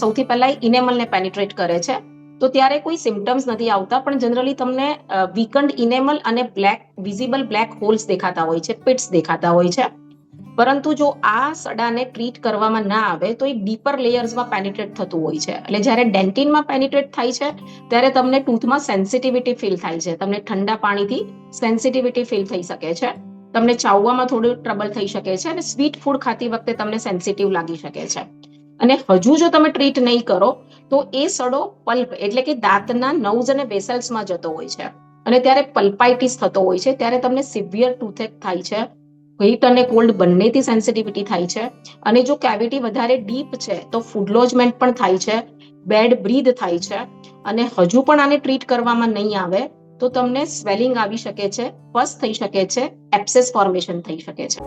સૌથી પહેલા ઇનેમલને પેનિટ્રેટ કરે છે. તો ત્યારે કોઈ સિમ્ટમ્સ નથી આવતા, પણ જનરલી તમને વીકન્ડ ઇનેમલ અને બ્લેક વિઝિબલ બ્લેક હોલ્સ દેખાતા હોય છે પિટ્સ દેખાતા હોય છે. પરંતુ જો આ સડાને ટ્રીટ કરવામાં ના આવે, તો એ ડીપર લેયર્સમાં પેનિટ્રેટ થતું હોય છે. એટલે જ્યારે ડેન્ટિનમાં પેનિટ્રેટ થાય છે, ત્યારે તમને ટૂથમાં સેન્સિટિવિટી ફીલ થાય છે. તમને ઠંડા પાણીથી સેન્સિટિવિટી ફીલ થઈ શકે છે. તમને ચાવવામાં થોડું ટ્રબલ થઈ શકે છે અને સ્વીટ ફૂડ ખાતી વખતે તમને સેન્સિટિવ લાગી શકે છે. અને હજુ જો તમે ટ્રીટ નહીં કરો, તો એ સડો પલ્પ એટલે કે દાંતના નવ્સ અને વેસલ્સમાં જતો હોય છે. અને ત્યારે પલ્પાઇટિસ થતો હોય છે, ત્યારે તમને સિવિયર ટૂથેક થાય છે. હીટ અને કોલ્ડ બંનેથી સેન્સિટિવિટી થાય છે. અને જો કેવિટી વધારે ડીપ છે, તો ફૂડ લોજમેન્ટ પણ થાય છે. બેડ બ્રીધ થાય છે. અને હજુ પણ આને ટ્રીટ કરવામાં નહીં આવે, તો તમને સ્વેલિંગ આવી શકે છે, પસ થઈ શકે છે એપ્સેસ ફોર્મેશન થઈ શકે છે.